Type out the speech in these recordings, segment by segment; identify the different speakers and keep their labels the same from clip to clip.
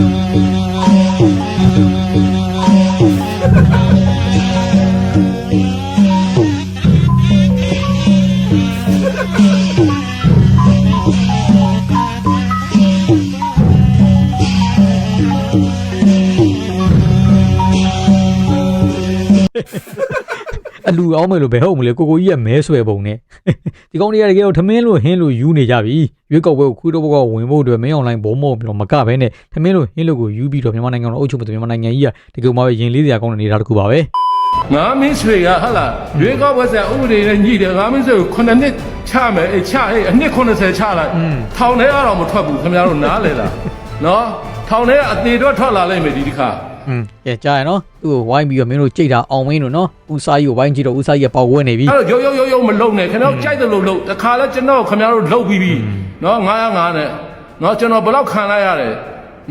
Speaker 1: အလူ အောင်မယ်လို့ဘယ်ဟုတ်မလဲကိုကိုကြီးကမဲဆွဲပုံနဲ့ဒီကောင်တွေကတကယ်တော့ထမင်းလို့ဟင်းလို့ယူနေကြပြီရွေးကောက်ပွဲကိုခူးတော့ဘကဝင်ဖို့အတွက်မင်းအွန်လိုင်းဘုံမော့ပြီးတော့မကဘဲနဲ့ထမင်းလို့ဟင်းလို့ကိုယူပြီးတော့မြန်မာနိုင်ငံတော်အုပ်ချုပ်မှုမြန်မာနိုင်ငံကြီးကတကယ်မှပဲရင်လေးစရာကောင်းတဲ့နေတာတစ်ခုပါပဲ
Speaker 2: ငါမင်းဆွေကဟာလာရွေးကောက်ပွဲဆိုင်ဥပဒေနဲ့ညှိတယ်ငါမင်းဆွေကို9နှစ်ချမယ်အေးချအေးအနှစ်80ချလိုက်ထောင်ထဲကတော့မထွက်ဘူးခင်ဗျားတို့နားလေလားနော်ထောင်ထဲကအသေးတော့ထွက်လာလိမ့်မယ်ဒီတစ်ခါ
Speaker 1: อืมကဲကြားရနော်သူ့ကိုဝိုင်းပြီးတော့မင်းတို့ကြိတ်တာအောင်မင်းတို့နော်ဦးစားကြီးကိုဝိုင်းကြည့်တော့ဦးစားကြီးကပေါက်ဝဲနေပြီ
Speaker 2: အဲ့တော့ရုပ်ရုပ်ရုပ်ရုပ်မလုံနဲ့ခင်ဗျားတို့ကြိုက်တယ်လို့လုံတခါလဲကျွန်တော်ခင်ဗျားတို့လုံပြီးပြီနော်905နဲ့နော်ကျွန်တော်ဘယ်လောက်ခံလိုက်ရတယ်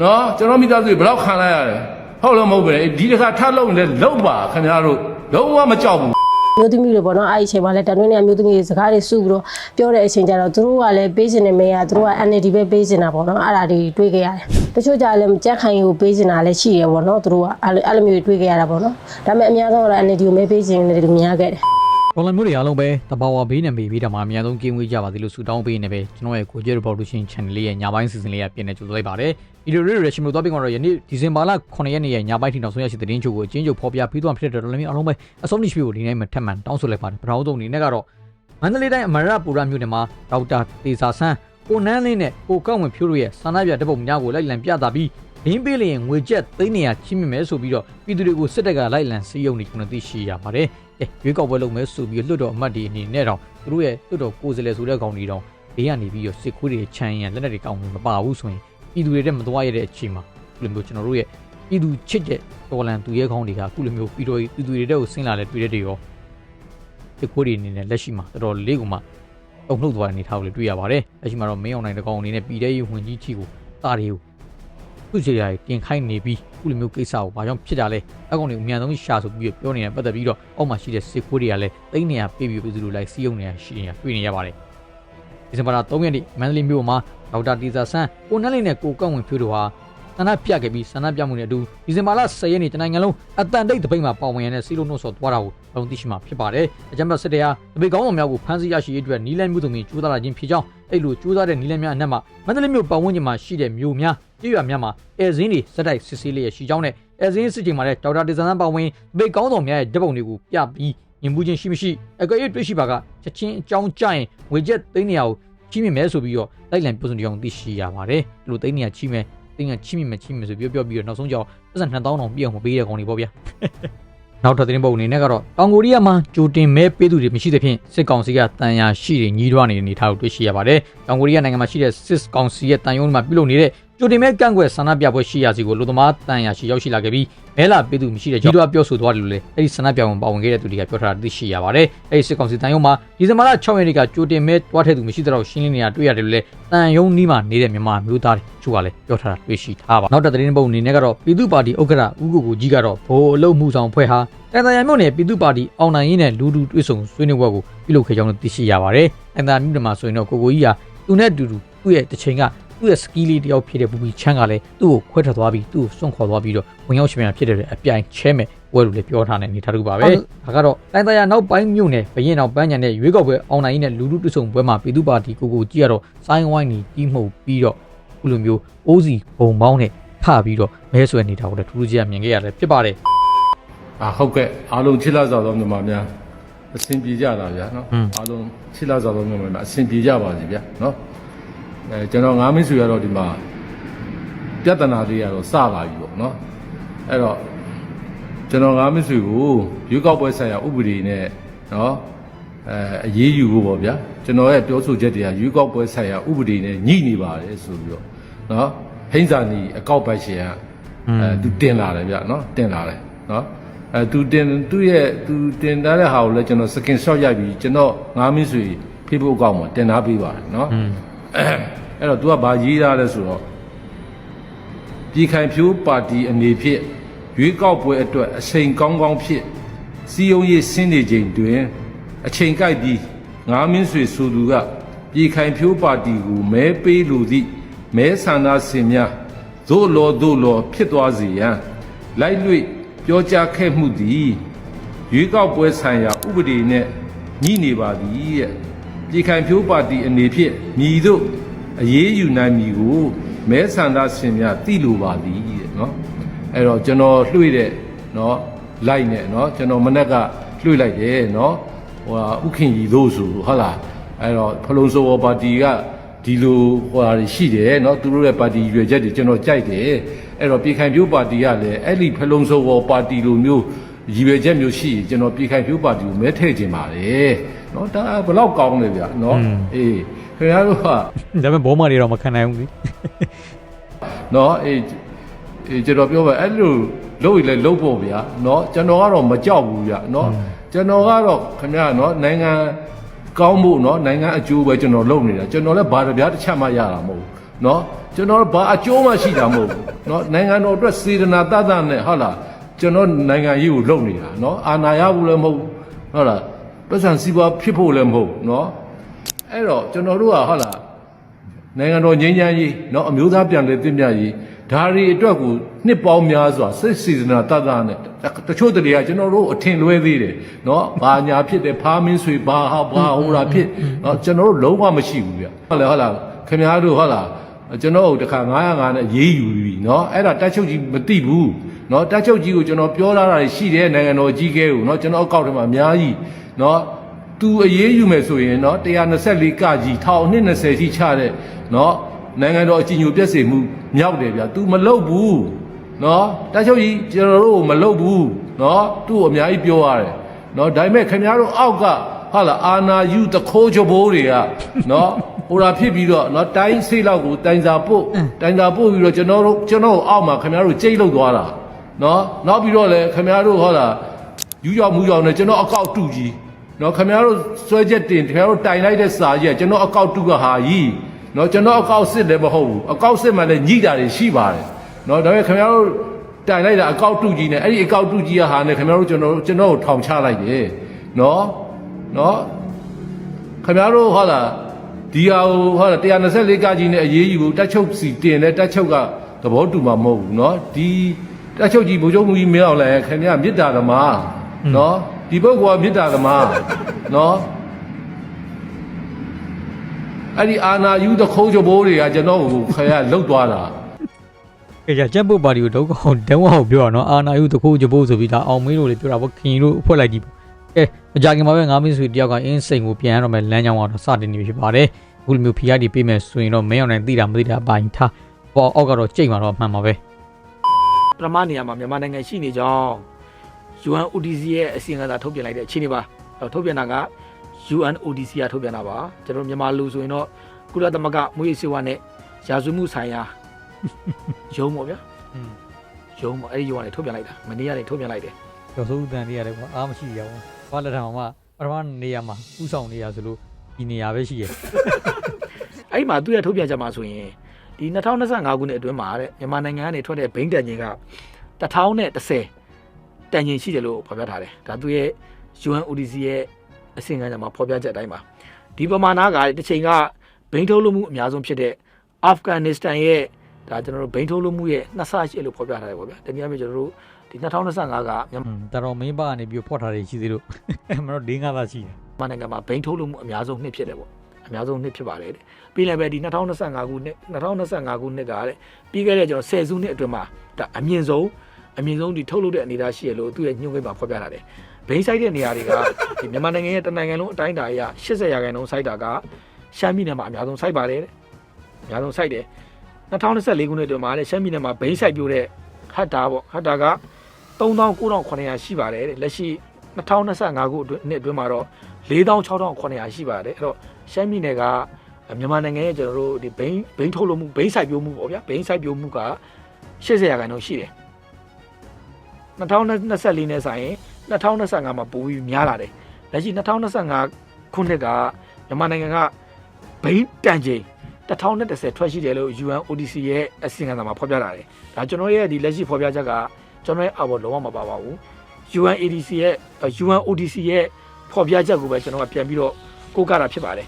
Speaker 2: နော်ကျွန်တော်မိသားစုဘယ်လောက်ခံလိုက်ရတယ်ဟုတ်လို့မဟုတ်ပဲဒီတစ်ခါထပ်လုံနေလုံပါခင်ဗျားတို့လုံးဝမကြောက်ဘူး
Speaker 3: မျိုးသမီးတွေပေါ့နော်အဲ့ဒီအချိန်မှာလည်းတန်တွင်းနဲ့မျိုးသမီးတွေစကားတွေစုပြီးတော့ပြောတဲ့အချိန်ကျတော့သူတို့ကလည်းပေးစင်နေမေးရသူတို့က NLD ပဲပေးစင်တာပေါ့နော်အဲ့ဒါတွေတွေးခဲ့ရတယ်တချို့ကြလည်းကြက်ခိုင်ကိုပေးစင်တာလည်းရှိရပေါ့နော်သူတို့ကအဲ့လိုအဲ့လိုမျိုးတွေးခဲ့ရတာပေါ့နော်ဒါပေမဲ့အများဆုံးကတော့ NLD ကိုမဲပေးစင်နေတယ်များခဲ့တယ်
Speaker 1: ပေါ်လန်မျိုးတွေအားလုံးပဲတဘာဝဘေးနဲ့မေးပြီးတော့မှအများဆုံးကင်းဝေးကြပါသေးလို့ဆုတောင်းပေးနေပဲကျွန်တော်ရဲ့ကိုကျဲ revolution channel လေးရဲ့ညပိုင်းစီစဉ်လေးကပြင်နေကြိုလိုက်ပါတယ်ဗီဒီယိုလေးတွေရှင်လို့တော့ပြင်ကတော့ယနေ့ဒီဇင်ဘာလ9ရက်နေ့ရဲ့ညပိုင်းထိနောက်ဆုံးရရှိတဲ့တင်းချိုကိုအချင်းချုပ်ဖော်ပြပြီးသွားဖြစ်တဲ့တော်လည်းအားလုံးပဲအဆုံးထိရှိဖို့ဒီနေ့မှထပ်မံတောင်းဆိုလိုက်ပါတယ်ပထမဆုံးအနေနဲ့ကတော့မန္တလေးတိုင်းအမရပူရမြို့နယ်မှာဒေါက်တာတေစာဆန်းကိုနန်းလေးနဲ့ကိုကောက်ဝင်ဖြိုးတို့ရဲ့ဆန္ဒပြတပ်ပုံများကိုလိုက်လံပြသပြီးဒင်းပေးလျင်ငွေကျပ်သိန်း200ချိမြင့်မယ်ဆိုပြီးတော့ပြည်သူတွေကိုစစ်တပ်ကလိုက်လံစီးရုံနေကျွန်တော်သိရှိရပါတယ်။အဲ ရွေးကောက်ပွဲလုပ်မယ်ဆိုပြီးလွတ်တော်အမတ်တွေအနေနဲ့တော့သူတို့ရဲ့လွတ်တော်ကိုယ်စားလှယ်ဆိုတဲ့ကောင်တွေတော့ဘေးကနေပြီးတော့စစ်ခွေးတွေချမ်းရန်လက်နက်တွေကောင်းမပါဘူးဆိုရင်ပြည်သူတွေတဲ့မသွားရတဲ့အချိန်မှာဒီလိုမျိုးကျွန်တော်တို့ရဲ့ပြည်သူချစ်တဲ့တော်လန်သူရဲကောင်းတွေကအခုလိုမျိုးပြည်တော်ပြည်သူတွေတဲ့ကိုဆင်းလာတဲ့တွေ့တဲ့တွေရောစစ်ခွေးတွေအနေနဲ့လက်ရှိမှာတော်တော်လေးကမှအုံနှုတ်သွားတဲ့အနေထားကိုလည်းတွေ့ရပါတယ်။လက်ရှိမှာတော့မင်းအောင်နိုင်တဲ့ကောင်အနေနဲ့ပြည်တဲ့ရေးဝင်ကြီးချီကိုတာတွေကို သူ့ခြေရာကြီးတင်ခိုင်းနေပြီးခုလိုမျိုးကိစ္စကိုဘာကြောင့်ဖြစ်တာလဲအကောင်တွေအများဆုံးရှာဆိုပြီးပြောနေတာပတ်သက်ပြီးတော့အောက်မှာရှိတဲ့စစ်ခွေးတွေကလည်းတိတ်နေရပြေးပြီးပြည်သူလူလိုက်စီးရုံနေတာရှိနေတာတွေ့နေရပါတယ်ဒီဇင်ဘာလ3ရက်နေ့မန္တလေးမြို့မှာဒေါက်တာတီဇာဆန်းကိုနန်းလေးနဲ့ကိုကောက်ဝင်ဖြိုးတို့ဟာ ဆန္ဒပြခဲ့ပြီးဆန္ဒပြမှုနဲ့အတူဒီဇင်ဘာလ10ရက်နေ့တနိုင်ငံလုံးအတန်တိတ်တပိတ်မှာပါဝင်ရတဲ့စီလိုနှုတ်ဆော်သွားတာကိုအလုံးသိရှိမှာဖြစ်ပါတယ်အကြမ်းဖက်စစ်တပ်ဟာတပိတ်ကောင်းတော်များကိုဖမ်းဆီးရရှိရေးအတွက်နီလန်မြို့သူမျိုးကျူးသားလာခြင်းဖြစ်ကြောင်းအဲ့လိုကျူးသားတဲ့နီလန်များအနက်မှာမန္တလေးမြို့ပတ်ဝန်းကျင်မှာရှိတဲ့မြို့များပြည်ရွာများမှာအဲဇင်းတွေစက်တိုက်စစ်ဆေးလျက်ရှိကြောင်းနဲ့အဲဇင်းစစ်ချိန်မှာလည်းဒေါက်တာတေဇန်ဆန်းပါဝင်တပိတ်ကောင်းတော်များရဲ့ဓာတ်ပုံတွေကိုပြပြီးရင်မှုချင်းရှိမရှိအကြိမ်တွေ့ရှိပါကချက်ချင်းအကြောင်းကြရင်ငွေကျပ်သိန်းနေရကိုချီးမြှင့်မယ်ဆိုပြီးတော့လိုက်လံပြောဆိုကြအောင်သိရှိရပါတယ်ဒီလိုသိန်းနေရချီးမယ် သိန်းကချီးမြှင့်မယ်ချီးမြှင့်မယ်ဆိုပြောပြောပြီးတော့နောက်ဆုံးကြောင်ပတ်စံ2000တောင်ပြည့်အောင်မပေးတဲ့ကောင်တွေပေါ့ဗျာနောက်ထပ်သတင်းပုတ်အနေနဲ့ကတော့တောင်ကိုရီးယားမှာကြိုတင်မဲပေးသူတွေမရှိသဖြင့်စစ်ကောင်စီကတန်ရာရှိတွေညီးတွားနေတဲ့အနေအထားကိုတွေ့ရှိရပါတယ်။တောင်ကိုရီးယားနိုင်ငံမှာရှိတဲ့စစ်ကောင်စီရဲ့တန်ယုံမှာပြုလုပ်နေတဲ့ ကြိုတင်မဲကန့်ကွက်ဆန္ဒပြပွဲရှိရာစီကိုလူသမားတန်ရာရှိရောက်ရှိလာခဲ့ပြီးမဲလာပေးသူမရှိတဲ့ညီးတွားပြောဆိုသွားတယ်လို့လည်းအဲ့ဒီဆန္ဒပြပွဲမှာပါဝင်ခဲ့တဲ့သူတွေကပြောထားတာသိရှိရပါတယ်။အဲ့ဒီစစ်ကောင်စီတန်ယုံမှာဒီဇင်ဘာလ6ရက်နေ့ကကြိုတင်မဲတွားထည့်သူမရှိတဲ့တော့ရှင်းလင်းနေတာတွေ့ရတယ်လို့လည်းတန်ယုံနီးမှာနေတဲ့မြန်မာမျိုးသားတွေချို့ကလည်းပြောထားတာတွေ့ရှိထားပါနောက်တစ်သတင်းပုတ်အနေနဲ့ကတော့ပြည်သူ့ပါတီဥက္ကဋ္ဌဦးကိုကိုကြီးကတော့ဘိုးအလုတ်မှုဆောင်ဖွဲ့ဟာတန်တရာမြို့နယ်ပြည်သူ့ပါတီအောင်နိုင်ရေးနဲ့လူလူတွေ့ဆုံဆွေးနွေးပွဲကိုပြုလုပ်ခဲ့ကြောင်းသိရှိရပါတယ်။တန်တရာမြို့မှာဆိုရင်တော့ကိုကိုကြီးဟာသူနဲ့အတူတူသူ့ရဲ့တစ်ချိန်က သူ့ရဲ့စကီးလေးတယောက်ဖြစ်တဲ့ဘူဘီချန်းကလည်းသူ့ကိုခွဲထွက်သွားပြီးသူ့ကိုစွန့်ခေါ်သွားပြီးတော့ဝင်ရောက်ရှင်ပြန်ဖြစ်တဲ့အပြိုင်ချဲမဲ့ဝဲလူလည်းပြောထားတဲ့အနေထားတစ်ခုပါပဲ။ဒါကတော့တန်တရာနောက်ပိုင်းမြို့နယ်ဘရင်အောင်ပန်းညံတဲ့ရွေးကောက်ပွဲအောင်နိုင်ရေးနဲ့လူလူတွေ့ဆုံပွဲမှာပြည်သူ့ပါတီကိုကိုကြီးကတော့စိုင်းဝိုင်းနေကြီးမှုတ်ပြီးတော့ခုလိုမျိုးအိုးစီဘုံပေါင်းနဲ့ထပြီးတော့မဲဆွဲနေတာကိုလည်းထူးထူးခြားခြားမြင်ခဲ့ရတယ်ဖြစ်ပါတယ်
Speaker 2: အာဟုတ်ကဲ့အားလုံးချစ်လာစွာသောမြန်မာများအဆင်ပြေကြတာဗျာနော်
Speaker 1: อืม
Speaker 2: အားလုံးချစ်လာစွာသောမြန်မာများအဆင်ပြေကြပါစေဗျာနော် အဲကျွန်တော်ငါးမင်းဆွေကတော့ဒီမှာပြဿနာတွေကတော့စလာပြီပေါ့နော်အဲ့တော့ကျွန်တော်ငါးမင်းဆွေကိုရွေးကောက်ပွဲဆိုင်ရာဥပဒေနဲ့နော်အဲအရေးယူဖို့ပေါ့ဗျာကျွန်တော်ရဲ့ပြောဆိုချက်တွေကရွေးကောက်ပွဲဆိုင်ရာဥပဒေနဲ့ညှိနေပါတယ်ဆိုပြီးတော့နော်ဟိန်းစာနီအကောက်ပိုက်ရှင်ကအဲသူတင်လာတယ်ဗျနော်တင်လာတယ်နော်အဲသူတင်သူ့ရဲ့သူတင်ထားတဲ့ဟာကိုလည်းကျွန်တော် skin shot ရိုက်ပြီးကျွန်တော်ငါးမင်းဆွေ Facebook အကောင့်မှာတင်ထားပေးပါတယ်နော် အဲ့တော့ तू ကဘာရေးထားလဲဆိုတော့ပြည်ခိုင်ဖြိုးပါတီအနေဖြင့်ရွေးကောက်ပွဲအတွက်အချိန်ကောင်းကောင်းဖြစ်စီယုံရေးဆင်းနေချိန်တွင် အချိန်ကိုက်ပြီးငါးမင်းဆွေဆိုသူကပြည်ခိုင်ဖြိုးပါတီကိုမဲပေးလိုသည့်မဲဆန္ဒရှင်များသို့လောသို့လောဖြစ်သွားစေရန်လိုက်လွေပြောကြားခဲ့မှုသည်ရွေးကောက်ပွဲဆိုင်ရာဥပဒေနှင့်ညှိနေပါသည်တဲ့ပြည်ခိုင်ဖြိုးပါတီအနေဖြင့်မြည်သို့ အေးယူနိုင်မည်ကိုမဲဆန္ဒရှင်များသိလိုပါသည်တဲ့နော်အဲ့တော့ကျွန်တော်လွှင့်တဲ့နော်လိုက်နဲ့နော်ကျွန်တော်မနေ့ကလွှင့်လိုက်တယ်နော်ဟိုဟာဥခင်ကြီးတို့ဆိုဟုတ်လားအဲ့တော့ဖလုံစောပါတီကဒီလိုဟိုဟာတွေရှိတယ်နော်သူတို့ရဲ့ပါတီရွယ်ချက်တွေကျွန်တော်ကြိုက်တယ်အဲ့တော့ပြည်ခိုင်ပြိုးပါတီကလည်းအဲ့ဒီဖလုံစောပါတီလိုမျိုးရည်ရွယ်ချက်မျိုးရှိရင်ကျွန်တော်ပြည်ခိုင်ပြိုးပါတီကိုမဲထည့်ခြင်းပါတယ် နော်ဒါဘလောက်ကောင်းလဲဗျာနော်အေးခင်ဗျားတို့က
Speaker 1: ဒါပေမဲ့ဘောမတွေတော့မခံနိုင်ဘူးလေ
Speaker 2: နော်အေးအေးကျွန်တော်ပြောပါအဲ့လိုလုပ်ရင်လည်းလုပ်ဖို့ဗျာနော်ကျွန်တော်ကတော့မကြောက်ဘူးဗျာနော်ကျွန်တော်ကတော့ခင်ဗျားနော်နိုင်ငံကောင်းဖို့နော်နိုင်ငံအကျိုးပဲကျွန်တော်လုပ်နေတာကျွန်တော်လည်းဘာတပြားတစ်ချက်မှရတာမဟုတ်ဘူးနော်ကျွန်တော်ဘာအကျိုးမှရှိတာမဟုတ်ဘူးနော်နိုင်ငံတော်အတွက်စေတနာတသနဲ့ဟုတ်လားကျွန်တော်နိုင်ငံရေးကိုလုပ်နေတာနော်အာဏာရဘူးလည်းမဟုတ်ဟုတ်လား ပတ်စံစီးပွားဖြစ်ဖို့လည်းမဟုတ်ဘူးเนาะအဲ့တော့ကျွန်တော်တို့ကဟုတ်လား နိုင်ငံတော်ငြိမ်းချမ်းရေးเนาะအမျိုးသားပြန်လည်တည်မြဲရေးဒါတွေအတွက်ကိုနှစ်ပေါင်းများစွာစိတ်စီစနာတတ်တာနဲ့တချို့တတွေကကျွန်တော်တို့အထင်လွဲသေးတယ်เนาะဘာညာဖြစ်တယ်ဖားမင်းဆွေဘာဟာဘာဟိုတာဖြစ်เนาะကျွန်တော်တို့လုံးဝမရှိဘူးဗျဟုတ်လေဟုတ်လားခင်ဗျားတို့ဟုတ်လားကျွန်တော်တို့တခါ905နဲ့ရေးယူပြီเนาะအဲ့ဒါတက်ချုပ်ကြီးမသိဘူးเนาะတက်ချုပ်ကြီးကိုကျွန်တော်ပြောလာတာရှိတယ်နိုင်ငံတော်ကြီးကဲကိုเนาะကျွန်တော်အကောက်ထဲမှာအများကြီး နော်သူအရေးယူမယ်ဆိုရင်နော်124ကကြီးထောင်နှစ်20ရှိချတဲ့နော်နိုင်ငံတော်အကြီးညိုပြည့်စုံမှုမြောက်တယ်ဗျာ तू မလုပ်ဘူးနော်တချို့ကြီးကျွန်တော်တို့မလုပ်ဘူးနော်သူ့အများကြီးပြောရတယ်နော်ဒါပေမဲ့ခင်ဗျားတို့အောက်ကဟာလာအာနာယူတခိုးချဘိုးတွေကနော်ဟိုလာဖြစ်ပြီးတော့နော်တိုင်းစိတ်လောက်ကိုတိုင်စာပို့တိုင်စာပို့ပြီးတော့ကျွန်တော်တို့ကျွန်တော်အောက်မှာခင်ဗျားတို့ကြိတ်လောက်သွားတာနော်နောက်ပြီးတော့လည်းခင်ဗျားတို့ဟောလာယူရောက်မှုရောက်နေကျွန်တော်အကောက်တူကြီး နော်ခင်ဗျားတို့စွဲချက်တင်ခင်ဗျားတို့တိုင်လိုက်တဲ့စာကြီးကကျွန်တော်အကောက်တုကဟာကြီးနော်ကျွန်တော်အကောက်စစ်လည်းမဟုတ်ဘူးအကောက်စစ်မှလည်းညှိတာတွေရှိပါတယ်နော်ဒါပေမဲ့ခင်ဗျားတို့တိုင်လိုက်တာအကောက်တုကြီးနဲ့အဲ့ဒီအကောက်တုကြီးကဟာနဲ့ခင်ဗျားတို့ကျွန်တော်ကျွန်တော်ကိုထောင်ချလိုက်တယ်နော်နော်ခင်ဗျားတို့ဟုတ်လားဒီဟာဟိုဟုတ်လား124ကကြီးနဲ့အရေးယူဖို့တက်ချုပ်စီတင်လဲတက်ချုပ်ကသဘောတူမှာမဟုတ်ဘူးနော်ဒီတက်ချုပ်ကြီးဘုံချုပ်မှုကြီးမင်းအောင်လဲခင်ဗျားမေတ္တာသမားနော် ဒီပုဂ္ဂိုလ်ကမေတ္တာသမားနော်အဲ့ဒီအာနာယူတခိုးချဘိုးတွေကကျွန်တော်ကိုခရလှုပ်သွားတာ
Speaker 1: ကဲကြချက်ပုတ်ပါတီကိုဒုက္ခအောင်ဒန်းဝအောင်ပြောရနော်အာနာယုတခိုးကြဖို့ဆိုပြီးဒါအောင်မင်းတို့လည်းပြောတာပေါ့ခင်တို့အဖွဲ့လိုက်ကြည့်ပေါ့ကဲမကြခင်မှာပဲငါမင်းဆွေတယောက်ကအင်းစိန်ကိုပြန်ရတော့မယ်လမ်းကြောင်းကတော့စတင်နေပြီဖြစ်ပါတယ်အခုလိုမျိုးဖီယာတီပေးမယ်ဆိုရင်တော့မင်းအောင်နိုင်သိတာမသိတာအပိုင်းထားပေါ်အောက်ကတော့ကြိတ်မှာတော့မှန်ပါပဲ
Speaker 4: ပထမနေရာမှာမြန်မာနိုင်ငံရှိနေကြောင်း UNODC ရဲ့အစီအစဉ်ကထုတ်ပြန်လိုက်တဲ့အခြေအနေပါအဲ့တော့ထုတ်ပြန်တာက UNODC ကထုတ်ပြန်တာပါကျွန်တော်တို့မြန်မာလူဆိုရင်တော့ကုလသမဂ္ဂမွေးစေဝါနဲ့ရာဇဝမှုဆိုင်ရာရုံးပေါ့ဗျာရုံးပေါ့အဲ့ဒီရုံးကနေထုတ်ပြန်လိုက်တာမနေ့ကနေထုတ်ပြန်လိုက်တယ်
Speaker 1: ကျော်စိုးဦးတန်တွေရတယ်ကွာအားမရှိရဘူးဘာလက်ထံမှာပထမနေရာမှာဥဆောင်နေရဆိုလို့ဒီနေရာပဲရှိရ
Speaker 4: အဲ့ဒီမှာသူ့ရဲ့ထုတ်ပြန်ချက်မှာဆိုရင်ဒီ2025ခုနှစ်အတွင်းမှာတဲ့မြန်မာနိုင်ငံကနေထွက်တဲ့ဘိန်းတန်ချင်းက1010 တန်ချင်းရှိတယ်လို့ဖော်ပြထားတယ်ဒါသူ့ရဲ့ UNODC ရဲ့အစီအစဉ်ကမှာဖော်ပြချက်အတိုင်းပါဒီပမာဏကတစ်ချိန်ကဘိန်းထုတ်လုပ်မှုအများဆုံးဖြစ်တဲ့အာဖဂန်နစ္စတန်ရဲ့ဒါကျွန်တော်တို့ဘိန်းထုတ်လုပ်မှုရဲ့နှစ်ဆရှိလို့ဖော်ပြထားတယ်ပေါ့ဗျာတနည်းအားဖြင့်ကျွန်တော်တို့ဒီ2025ကမြန်
Speaker 1: อืมတော်တော်မင်းပါကနေပြီးဖော့ထားတယ်ရှိသေးလို့မတော့၄၅ပါရှိတယ်
Speaker 4: မာနိုင်ငံမှာဘိန်းထုတ်လုပ်မှုအများဆုံးနှစ်ဖြစ်တယ်ပေါ့အများဆုံးနှစ်ဖြစ်ပါတယ်တဲ့ပြီးလည်းပဲဒီ2025ခုနှစ်2025ခုနှစ်ကတဲ့ပြီးခဲ့တဲ့ကျွန်တော်10စုနှစ်အတွင်းမှာဒါအမြင့်ဆုံး အမြင့်ဆုံးဒီထုတ်လုပ်တဲ့အနေအထားရှိရလို့သူ့ရဲ့ညှို့ကိန်းမှာဖော်ပြထားတယ်ဘိန်းဆိုင်တဲ့နေရာတွေကဒီမြန်မာနိုင်ငံရဲ့တနိုင်ငံလုံးအတိုင်းအတာအရ80ရာခိုင်နှုန်းစိုက်တာကရှမ်းပြည်နယ်မှာအများဆုံးစိုက်ပါတယ်တဲ့အများဆုံးစိုက်တယ်2024ခုနှစ်အတွင်းမှာလည်းရှမ်းပြည်နယ်မှာဘိန်းစိုက်ပြိုးတဲ့ဟတ်တာပေါ့ဟတ်တာက39,900ရှိပါတယ်တဲ့လက်ရှိ2025ခုအတွင်းနှစ်အတွင်းမှာတော့46,900ရှိပါတယ်အဲ့တော့ရှမ်းပြည်နယ်ကမြန်မာနိုင်ငံရဲ့ကျွန်တော်တို့ဒီဘိန်းဘိန်းထုတ်လုပ်မှုဘိန်းစိုက်ပျိုးမှုပေါ့ဗျာဘိန်းစိုက်ပျိုးမှုက80ရာခိုင်နှုန်းရှိတယ် 2024နဲ့ဆိုင်ရင်2025မှာပိုပြီးများလာတယ်လက်ရှိ2025ခုနှစ်ကမြန်မာနိုင်ငံကဘိန်းတန်ချိန်1010ထွက်ရှိတယ်လို့ UNODC ရဲ့အစီအစဉ်ကမှာဖော်ပြထားတယ်ဒါကျွန်တော်ရဲ့ဒီလက်ရှိဖော်ပြချက်ကကျွန်တော်ရဲ့အဘောလုံးဝမပါပါဘူး UNADC ရဲ့ UNODC ရဲ့ဖော်ပြချက်ကိုပဲကျွန်တော်ကပြန်ပြီးတော့ကိုးကားတာဖြစ်ပါတယ်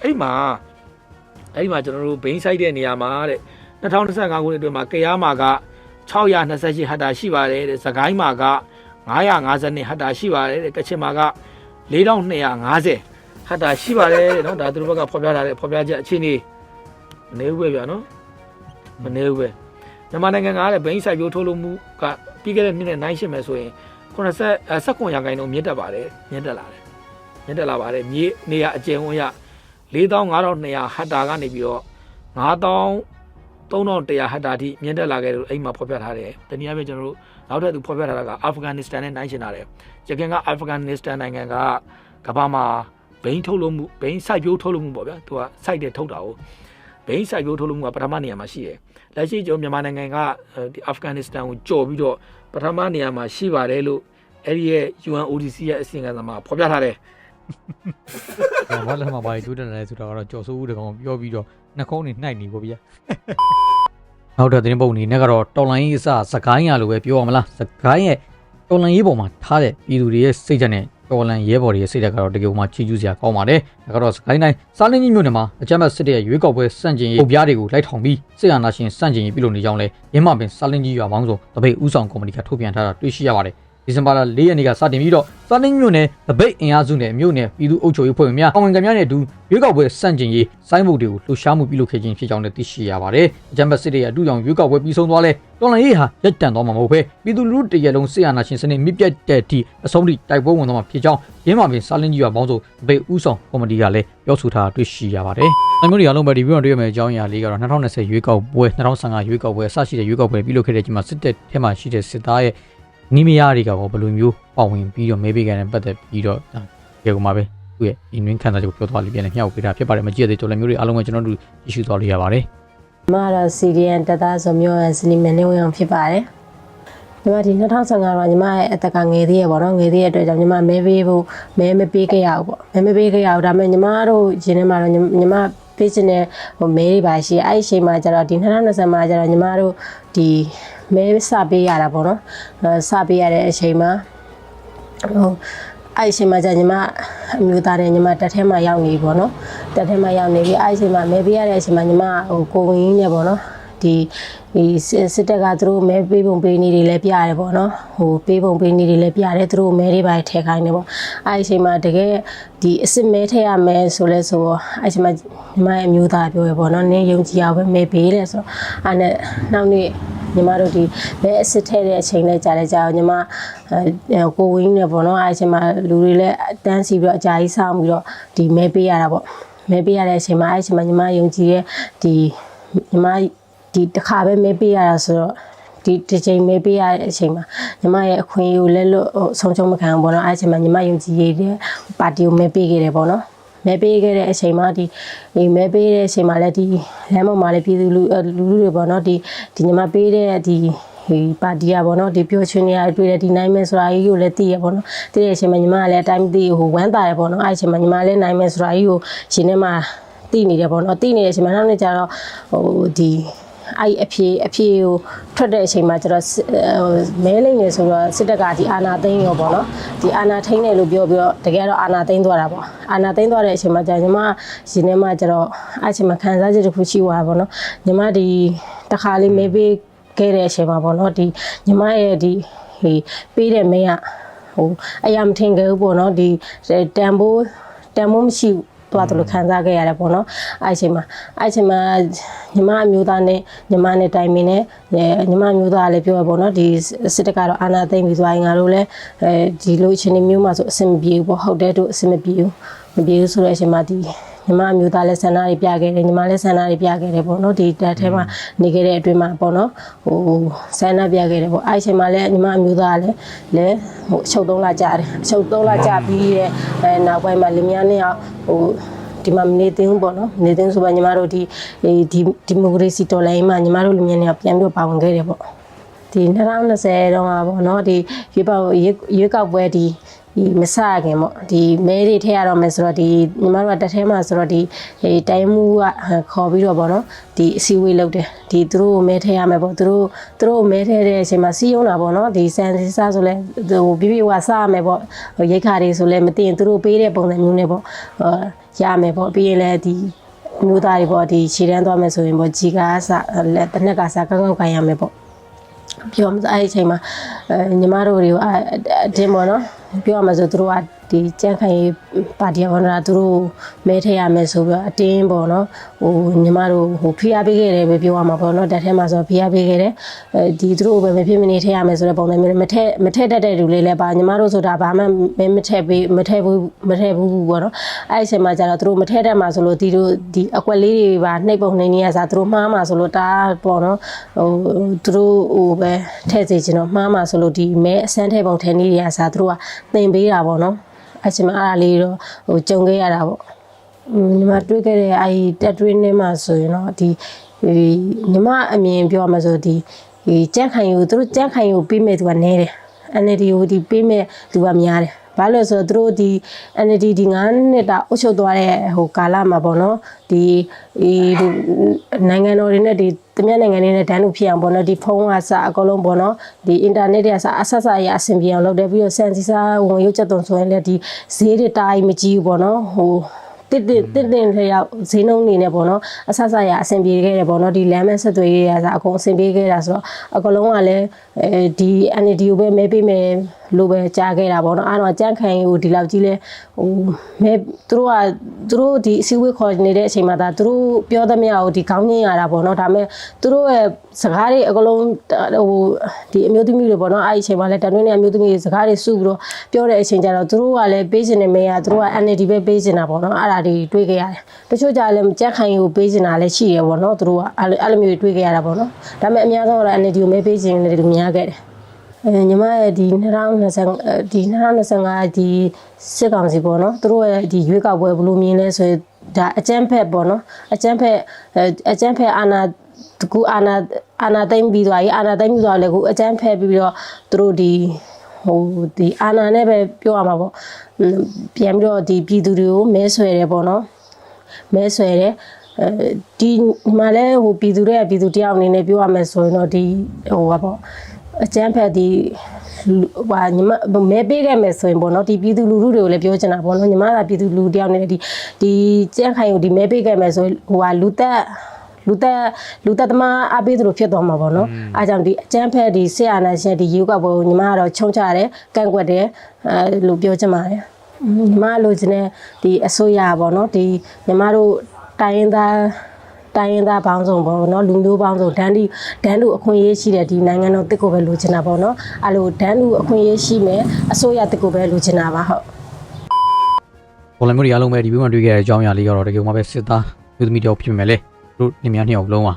Speaker 4: အဲ့ဒီမှာအဲ့ဒီမှာကျွန်တော်တို့ဘိန်းဆိုင်တဲ့နေရာမှာတဲ့2025ခုနှစ်အတွင်းမှာကရားမှာက 628ဟက်တာရှိပါတယ်တဲ့စကိုင်းမှာက952ဟက်တာရှိပါတယ်တဲ့ကချင်မှာက4250ဟက်တာရှိပါတယ်တဲ့နော်ဒါသူတို့ဘက်ကဖော်ပြထားတဲ့ဖော်ပြချက်အခြေအနေမနေဘူးပဲဗျာနော်မနေဘူးပဲမြန်မာနိုင်ငံကလည်းဘိန်းစိုက်ပျိုးထုတ်လုပ်မှုကပြီးခဲ့တဲ့နှစ်နဲ့နိုင်ရှင်းမယ်ဆိုရင်80 19ရာခိုင်နှုန်းမြင့်တက်ပါတယ်မြင့်တက်လာတယ်မြင့်တက်လာပါတယ်မြေနေရအကျဉ်းဝန်းရ45,200ဟက်တာကနေပြီးတော့9,000 3100ဟက်တာထိမြင့်တက်လာခဲ့လို့အိမ်မှာဖော်ပြထားတယ်။တနည်းအားဖြင့်ကျွန်တော်တို့နောက်ထပ်သူဖော်ပြထားတာကအာဖဂန်နစ္စတန်နဲ့နိုင်ရှင်တာတယ်။ရခိုင်ကအာဖဂန်နစ္စတန်နိုင်ငံကကမ္ဘာမှာဘိန်းထုတ်လုပ်မှုဘိန်းစိုက်ပျိုးထုတ်လုပ်မှုပေါ့ဗျာ။သူကစိုက်တဲ့ထုတ်တာကိုဘိန်းစိုက်ပျိုးထုတ်လုပ်မှုကပထမနေရာမှာရှိတယ်။လက်ရှိကျွန်တော်မြန်မာနိုင်ငံကဒီအာဖဂန်နစ္စတန်ကိုကြော်ပြီးတော့ပထမနေရာမှာရှိပါတယ်လို့အဲ့ဒီရဲ့ UNODC ရဲ့အစီအစဉ်ကမ်းမှာဖော်ပြထားတယ်။
Speaker 1: ဘာလဲမှာဘာကျိုးတယ်လဲဆိုတာကတော့ကြော်စိုးဦးတကောင်ပြောပြီးတော့နှခုံးနေနှိုက်နေပေါ့ဗျာ။နောက်တဲ့သတင်းပုံအနေနဲ့ကတော့တော်လိုင်းရေးအစစကိုင်းရလို့ပဲပြောရမလား။စကိုင်းရဲ့တော်လိုင်းရေးပေါ်မှာထားတဲ့ပြည်သူတွေရဲ့စိတ်ဓာတ်နဲ့တော်လန်ရဲဘော်တွေရဲ့စိတ်ဓာတ်ကတော့တကယ်ကိုမှချီးကျူးစရာကောင်းပါတယ်။ဒါကတော့စကိုင်းတိုင်းစားလင်းကြီးမြို့နယ်မှာအကြမ်းဖက်စစ်တဲ့ရွေးကောက်ပွဲစန့်ကျင်ရေးပုံပြားတွေကိုလိုက်ထောင်ပြီးစစ်အာဏာရှင်စန့်ကျင်ရေးပြုလုပ်နေကြောင်းလဲရင်းမပင်စားလင်းကြီးရွာပေါင်းစုံတပိတ်ဥဆောင်ကော်မတီကထုတ်ပြန်ထားတာတွေ့ရှိရပါတယ်။ ဒီဇင်ဘာလ၄ရက်နေ့ကစတင်ပြီးတော့စားလင်းမြို့နယ်တပိတ်အင်အားစုနယ်မြို့နယ်ပြည်သူ့အုပ်ချုပ်ရေးဖွဲ့ဝင်များအောင်ဝင်ကများနဲ့အတူရွေးကောက်ပွဲစန့်ကျင်ရေးစိုင်းဘုတ်တွေကိုလှူရှားမှုပြုလုပ်ခဲ့ခြင်းဖြစ်ကြောင်းလည်းသိရှိရပါတယ်။အကြမ်းဖက်စစ်တွေရဲ့အတူကြောင့်ရွေးကောက်ပွဲပြီးဆုံးသွားလဲတော်လန်ရေးဟာရက်တန်သွားမှာမဟုတ်ဘဲပြည်သူလူထုတရက်လုံးစစ်အာဏာရှင်စနစ်မြစ်ပြတ်တဲ့အထိအဆုံးထိတိုက်ပွဲဝင်သွားမှာဖြစ်ကြောင်းရင်းမပင်စားလင်းကြီးရွာပေါင်းစုံတပိတ်ဥဆောင်ကော်မတီကလည်းပြောဆိုထားတွေ့ရှိရပါတယ်။အမျိုးတွေအားလုံးပဲဒီဗီဒီယိုတွေ့ရမယ့်အကြောင်းအရာလေးကတော့2020ရွေးကောက်ပွဲ2015ရွေးကောက်ပွဲအစရှိတဲ့ရွေးကောက်ပွဲပြုလုပ်ခဲ့တဲ့ချိန်မှာစစ်တပ်ထဲမှာရှိတဲ့စစ်သားရဲ့ နီးမယားတွေကရောဘယ်လိုမျိုးပါဝင်ပြီးတော့မဲပေးကန်နဲ့ပတ်သက်ပြီးတော့ဒါဒီကောင်မှာပဲသူ့ရဲ့အင်းဝင်းခံစားချက်ကိုပြောသွားလိမ့်မယ်ညှောက်ပေးတာဖြစ်ပါတယ်မကြည့်ရသေးတော်လည်းမျိုးတွေအားလုံးကကျွန်တော်တို့ကြည့်ရှုသွားလို့ရပါတယ်
Speaker 3: မကတော့ CDN တသားဆိုမျိုးရဲ့စနီမန်နေဝင်အောင်ဖြစ်ပါတယ်ညီမဒီ2015တော့ညီမရဲ့အသက်ကငယ်သေးရပေါ့နော်ငယ်သေးရတဲ့အတွက်ကြောင့်ညီမမဲပေးဖို့မဲမပေးခဲ့ရဘူးပေါ့မဲမပေးခဲ့ရဘူးဒါပေမဲ့ညီမတို့ရင်းထဲမှာတော့ညီမ ပေးချင်တဲ့ဟိုမဲတွေပါရှိအဲ့ဒီအချိန်မှာကျတော့ဒီ2020မှာကျတော့ညီမတို့ဒီမဲစပေးရတာပေါ့နော်စပေးရတဲ့အချိန်မှာဟိုအဲ့ဒီအချိန်မှာじゃညီမအမျိုးသားနဲ့ညီမတက်ထဲမှာရောက်နေပြီပေါ့နော်တက်ထဲမှာရောက်နေပြီအဲ့ဒီအချိန်မှာမဲပေးရတဲ့အချိန်မှာညီမဟိုကိုဝင်ကြီးနဲ့ပေါ့နော် ဒီဒီစစ်တပ်ကသူတို့မဲပေးပုံပေးနေတွေလည်းပြရတယ်ပေါ့နော်ဟိုပေးပုံပေးနေတွေလည်းပြရတယ်သူတို့မဲတွေပါထည့်ခိုင်းတယ်ပေါ့အဲ့ဒီအချိန်မှာတကယ်ဒီအစ်စ်မဲထည့်ရမယ်ဆိုလဲဆိုတော့အဲ့ဒီအချိန်မှာညီမရဲ့အမျိုးသားပြောရပေါ့နော်နင်းယုံကြည်အောင်ပဲမဲပေးတယ်ဆိုတော့အဲ့နဲ့နောက်နေ့ညီမတို့ဒီဘဲအစ်စ်ထဲတဲ့အချိန်လေးကြာလဲကြာအောင်ညီမအဲကိုဝင်းနဲ့ပေါ့နော်အဲ့အချိန်မှာလူတွေလည်းတန်းစီပြီးတော့အကြာကြီးစောင့်ပြီးတော့ဒီမဲပေးရတာပေါ့မဲပေးရတဲ့အချိန်မှာအဲ့အချိန်မှာညီမယုံကြည်ရဲ့ဒီညီမ ဒီတစ်ခါပဲမဲပေးရတာဆိုတော့ဒီတစ်ချိန်မဲပေးရတဲ့အချိန်မှာညီမရဲ့အခွင့်အရေးကိုလက်လွတ်ဟိုဆုံးချုံမခံဘူးပေါ့နော်အဲ့အချိန်မှာညီမယုံကြည်ရတဲ့ပါတီကိုမဲပေးခဲ့တယ်ပေါ့နော်မဲပေးခဲ့တဲ့အချိန်မှာဒီဒီမဲပေးတဲ့အချိန်မှာလည်းဒီလမ်းပေါ်မှာလည်းပြည်သူလူလူလူတွေပေါ့နော်ဒီဒီညီမပေးတဲ့ဒီဒီပါတီကပေါ့နော်ဒီပြောချင်နေရတွေ့တဲ့ဒီနိုင်မယ်ဆိုတာကြီးကိုလည်းသိရပေါ့နော်သိတဲ့အချိန်မှာညီမကလည်းအတိုင်းမသိဟိုဝမ်းသာရပေါ့နော်အဲ့အချိန်မှာညီမလည်းနိုင်မယ်ဆိုတာကြီးကိုရှင်ထဲမှာသိနေတယ်ပေါ့နော်သိနေတဲ့အချိန်မှာနောက်နေ့ကျတော့ဟိုဒီ အဲ့အဖြေအဖြေကိုထွက်တဲ့အချိန်မှာကျတော့မဲလိမ့်နေဆိုတော့စစ်တပ်ကဒီအာနာသိန်းရောပေါ့နော်ဒီအာနာထိန်းတယ်လို့ပြောပြီးတော့တကယ်တော့အာနာသိန်းသွားတာပေါ့အာနာသိန်းသွားတဲ့အချိန်မှာကျညီမရှင်ထဲမှာကျတော့အဲ့အချိန်မှာခံစားချက်တစ်ခုရှိသွားတာပေါ့နော်ညီမဒီတခါလေးမဲပေးခဲ့တဲ့အချိန်မှာပေါ့နော်ဒီညီမရဲ့ဒီဟေးပေးတဲ့မဲကဟိုအရာမထင်ခဲ့ဘူးပေါ့နော်ဒီတန်ဖိုးတန်ဖိုးမရှိဘူး သွားတယ်လို့ခံစားခဲ့ရတယ်ပေါ့နော်အဲ့အချိန်မှာအဲ့အချိန်မှာညီမအမျိုးသားနဲ့ညီမနဲ့တိုင်ပင်နဲ့ညီမအမျိုးသားကလည်းပြောရပေါ့နော်ဒီစစ်တပ်ကတော့အာဏာသိမ်းပြီးသွားရင်ငါတို့လည်းအဲဒီလိုအချိန်မျိုးမှာဆိုအဆင်မပြေဘူးပေါ့ဟုတ်တယ်တို့အဆင်မပြေဘူးမပြေဘူးဆိုတဲ့အချိန်မှာဒီ ညီမအမျိုးသားလည်းဆန္ဒတွေပြခဲ့တယ်ညီမလည်းဆန္ဒတွေပြခဲ့တယ်ပေါ့နော်ဒီတက်ထဲမှာနေခဲ့တဲ့အတွင်းမှာပေါ့နော်ဟိုဆန္ဒပြခဲ့တယ်ပေါ့အဲ့အချိန်မှာလည်းညီမအမျိုးသားကလည်းလည်းဟိုအချုပ်သုံးလကြာတယ်အချုပ်သုံးလကြာပြီးတဲ့အဲနောက်ပိုင်းမှာလင်မယားနဲ့ဟိုဒီမှာမနေသိဘူးပေါ့နော်မနေသိဘူးဆိုတော့ညီမတို့ဒီဒီဒီမိုကရေစီတော်လှန်ရေးမှာညီမတို့လူမျိုးတွေကပြန်ပြီးပါဝင်ခဲ့တယ်ပေါ့ဒီ2020တော့ပေါ့နော်ဒီရွေးပေါရွေးကောက်ပွဲဒီ ဒီမစခင်ပေါ့ဒီမဲတွေထည့်ရတော့မယ်ဆိုတော့ဒီညီမတို့ကတက်ထဲမှာဆိုတော့ဒီတိုင်းမှုကခေါ်ပြီးတော့ပေါ့နော်ဒီအစည်းအဝေးလုပ်တယ်ဒီသူတို့မဲထည့်ရမယ်ပေါ့သူတို့သူတို့မဲထည့်တဲ့အချိန်မှာစီးရုံးတာပေါ့နော်ဒီစံစီစားဆိုလဲဟိုပြပြဝါစားရမယ်ပေါ့ရိတ်ခါတွေဆိုလဲမသိရင်သူတို့ပေးတဲ့ပုံစံမျိုးနဲ့ပေါ့ရမယ်ပေါ့ပြီးရင်လည်းဒီမျိုးသားတွေပေါ့ဒီခြေတန်းသွားမယ်ဆိုရင်ပေါ့ကြီးကားစလက်တစ်နက်ကစကောက်ကောက်ခိုင်းရမယ်ပေါ့ပြောမှအဲ့ဒီအချိန်မှာအဲညီမတို့တွေကိုအအတင်းပေါ့နော် ပြောရမှာဆိုသူတို့ကဒီကြန့်ခိုင်ရေးပါတီကဘောနာသူတို့မဲထည့်ရမယ်ဆိုပြီးတော့အတင်းပေါ့နော်ဟိုညီမတို့ဟိုဖိအားပေးခဲ့တယ်ပဲပြောရမှာပေါ့နော်တက်ထဲမှာဆိုဖိအားပေးခဲ့တယ်အဲဒီသူတို့ပဲမဖြစ်မနေထည့်ရမယ်ဆိုတဲ့ပုံစံမျိုးနဲ့မထည့်မထည့်တတ်တဲ့လူလေးလည်းပါညီမတို့ဆိုတာဘာမှမဲမထည့်ပေးမထည့်ဘူးမထည့်ဘူးပေါ့နော်အဲ့ဒီအချိန်မှာကျတော့သူတို့မထည့်တတ်မှာဆိုလို့ဒီတို့ဒီအကွက်လေးတွေပါနှိပ်ပုံနှိပ်နေရစားသူတို့မှားမှာဆိုလို့တားပေါ့နော်ဟိုသူတို့ဟိုပဲထည့်စေချင်တော့မှားမှာဆိုလို့ဒီမဲအစမ်းထည့်ပုံထည့်နေရစားသူတို့ကသင်ပေးတာပေါ့နော်အဲ့ချိန်မှာအားလေးတော့ဟိုကြုံခဲ့ရတာပေါ့อืมညီမတွေ့ခဲ့တဲ့အဲဒီတက်တွင်းနေမှာဆိုရင်တော့ဒီဒီညီမအမြင်ပြောရမှာဆိုဒီဒီကြက်ခိုင်ကိုသူတို့ကြက်ခိုင်ကိုပေးမဲ့သူကနေတယ် NLD ကိုဒီပေးမဲ့သူကများတယ်ဘာလို့လဲဆိုတော့သူတို့ဒီ NLD ဒီ9နှစ်တာအုပ်ချုပ်သွားတဲ့ဟိုကာလမှာပေါ့နော်ဒီဒီနိုင်ငံတော်တွေနဲ့ဒီ တမန်နိုင်ငံတွေနဲ့တန်းလို့ဖြစ်အောင်ပေါ့နော်ဒီဖုန်းကစအကုန်လုံးပေါ့နော်ဒီအင်တာနက်တွေကစအဆက်ဆက်ရအဆင်ပြေအောင်လုပ်တယ်ပြီးတော့စန်စီစာဝင်ရုပ်ချက်တုံဆိုရင်လည်းဒီဈေးတွေတားမကြီးဘူးပေါ့နော်ဟို တစ်တစ်တစ်တစ်လျောက်ဈေးနှုန်းနေနဲ့ပေါ့နော်အဆဆရအဆင်ပြေခဲ့တယ်ပေါ့နော်ဒီလမ်းမဆက်သွယ်ရေးရစားအကုန်အဆင်ပြေခဲ့တာဆိုတော့အကလုံးကလည်းအဲဒီ ND ကိုပဲမဲပေးမယ်လို့ပဲကြားခဲ့တာပေါ့နော်အားတော့ကြန့်ခိုင်ကိုဒီလောက်ကြီးလဲဟိုမဲသူတို့ကသူတို့ဒီအစည်းအဝေးခေါ်နေတဲ့အချိန်မှာဒါသူတို့ပြောသမျှကိုဒီခေါင်းညင်းရတာပေါ့နော်ဒါပေမဲ့သူတို့ရဲ့စကားတွေအကလုံးဟိုဒီအမျိုးသမီးတွေပေါ့နော်အဲ့ဒီအချိန်မှာလဲတန်တွင်းနဲ့အမျိုးသမီးတွေစကားတွေစုပြီးတော့ပြောတဲ့အချိန်ကျတော့သူတို့ကလည်းပေးချင်တယ်မဲရသူတို့က ND ပဲပေးချင်တာပေါ့နော်အဲ့ဒါတွေတွေးခဲ့ရတယ်တချို့ကြလည်းကြက်ခိုင်ကိုပေးချင်တာလည်းရှိရပေါ့နော်သူတို့ကအဲ့လိုအဲ့လိုမျိုးတွေးခဲ့ရတာပေါ့နော်ဒါပေမဲ့အများဆုံးကတော့ ND ကိုမဲပေးချင်တယ်လို့များခဲ့တယ်အဲညီမရဲ့ဒီ2025ဒီ2025ဒီစစ်ကောင်စီပေါ့နော်သူတို့ရဲ့ဒီရွေးကောက်ပွဲဘယ်လိုမြင်လဲဆိုရင်ဒါအကျန်းဖက်ပေါ့နော်အကျန်းဖက်အကျန်းဖက်အာနာ တကူအာနာအာနာသိမ့်ပြီးသွားပြီအာနာသိမ့်ပြီးသွားလေခုအကျန်းဖက်ပြီးတော့သူတို့ဒီဟိုဒီအာနာနဲ့ပဲပြောရမှာပေါ့ပြန်ပြီးတော့ဒီပြည်သူတွေကိုမဲဆွဲတယ်ပေါ့နော်မဲဆွဲတယ်အဲဒီမှာလဲဟိုပြည်သူတွေကပြည်သူတယောက်အနေနဲ့ပြောရမယ်ဆိုရင်တော့ဒီဟိုပါပေါ့အကျန်းဖက်ဒီဟိုညီမမဲပေးခဲ့မယ်ဆိုရင်ပေါ့နော်ဒီပြည်သူလူထုတွေကိုလည်းပြောချင်တာပေါ့နော်ညီမကပြည်သူလူတယောက်အနေနဲ့ဒီဒီကျန်းခိုင်ကိုဒီမဲပေးခဲ့မယ်ဆိုရင်ဟိုကလူသက် လူသက်လူသက်သမားအပေးသူတို့ဖြစ်သွားမှာပေါ့နော်အားကြောင့်ဒီအကျန်းဖက်ဒီဆေးအာနာရှင်ဒီယူကဘောညီမကတော့ချုံချတယ်ကန့်ကွက်တယ်အဲလို့ပြောချင်ပါတယ်ညီမလိုချင်တဲ့ဒီအစိုးရပေါ့နော်ဒီညီမတို့တိုင်းရင်းသားတိုင်းရင်းသားပေါင်းစုံပေါ့နော်လူမျိုးပေါင်းစုံဒန်းဒီဒန်းလူအခွင့်အရေးရှိတဲ့ဒီနိုင်ငံတော်တစ်ကိုပဲလိုချင်တာပေါ့နော်အဲ့လိုဒန်းလူအခွင့်အရေးရှိမယ်အစိုးရတစ်ကိုပဲလိုချင်တာပါဟုတ်
Speaker 1: ပေါ်လမျိုးတွေအားလုံးပဲဒီဘက်မှာတွေ့ခဲ့တဲ့အကြောင်းအရာလေးကတော့တကယ်မှပဲစစ်သားမျိုးသမီးတယောက်ဖြစ်မယ်လေ တို့လင်မယားနှစ်ယောက်လုံးဟာ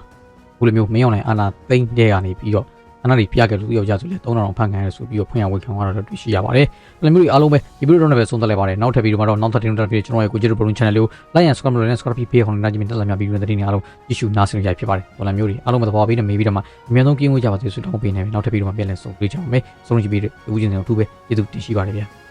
Speaker 1: ခုလိုမျိုးမင်းအောင်နိုင်အာနာသိမ့်တဲ့ကနေပြီးတော့အနာတွေပြခဲ့လို့ယောက်ျားဆိုလေ3000ဖန်ခံရဆိုပြီးတော့ဖွင့်ရဝေခံရတော့တွေ့ရှိရပါတယ်ပေါ်လမျိုးတွေအားလုံးပဲဒီဗီဒီယိုတော့လည်းပဲဆုံးသက်လိုက်ပါတယ်နောက်ထပ်ဗီဒီယိုမှာတော့နောက်ထပ်တင်တော့ကျွန်တော်ရဲ့ကိုကြည့်တဲ့ Bruno Channel လေးကို like and subscribe လုပ်နဲ့ subscribe ပေးခေါင်းနေကြည့်မြင်တက်လာများဗီဒီယိုသတင်းတွေအားလုံးကြည့်ရှုနားဆင်ကြရဖြစ်ပါတယ်ပေါ်လမျိုးတွေအားလုံးပဲသဘောပေးနေမေးပြီးတော့မှအများဆုံးကင်းဝေးကြပါစေဆုတောင်းပေးနေပြီနောက်ထပ်ဗီဒီယိုမှာပြန်လည်ဆုံတွေ့ကြအောင်မယ်ဆုံးကြည့်ပြီးဦးချင်းစင်တို့သူပဲကျေးဇူးတင်ရှိပါတယ်ဗျာ